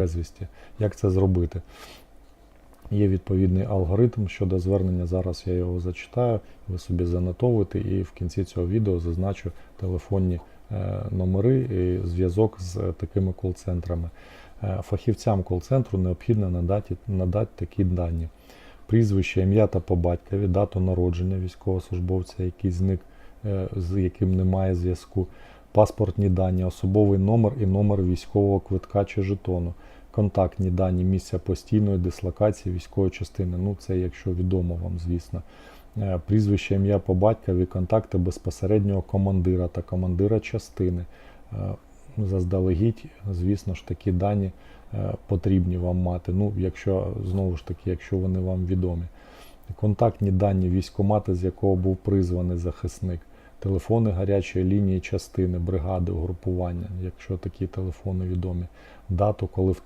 безвісті. Як це зробити? Є відповідний алгоритм щодо звернення. Зараз я його зачитаю, ви собі занотовуєте, і в кінці цього відео зазначу телефонні е, номери і зв'язок з е, такими кол-центрами. Е, Фахівцям кол-центру необхідно надати, надати такі дані: прізвище, ім'я та по батькові, дату народження військовослужбовця, який зник, з яким немає зв'язку, паспортні дані, особовий номер і номер військового квитка чи жетону, контактні дані місця постійної дислокації військової частини. Ну, це якщо відомо вам, звісно. Е, Прізвище, ім'я по батькові, контакти безпосереднього командира та командира частини. Е, Заздалегідь, звісно ж, такі дані е, потрібні вам мати. Ну, якщо знову ж таки, якщо вони вам відомі. Контактні дані військомати, з якого був призваний захисник, телефони гарячої лінії частини, бригади, угрупування, якщо такі телефони відомі, дату, коли втратили.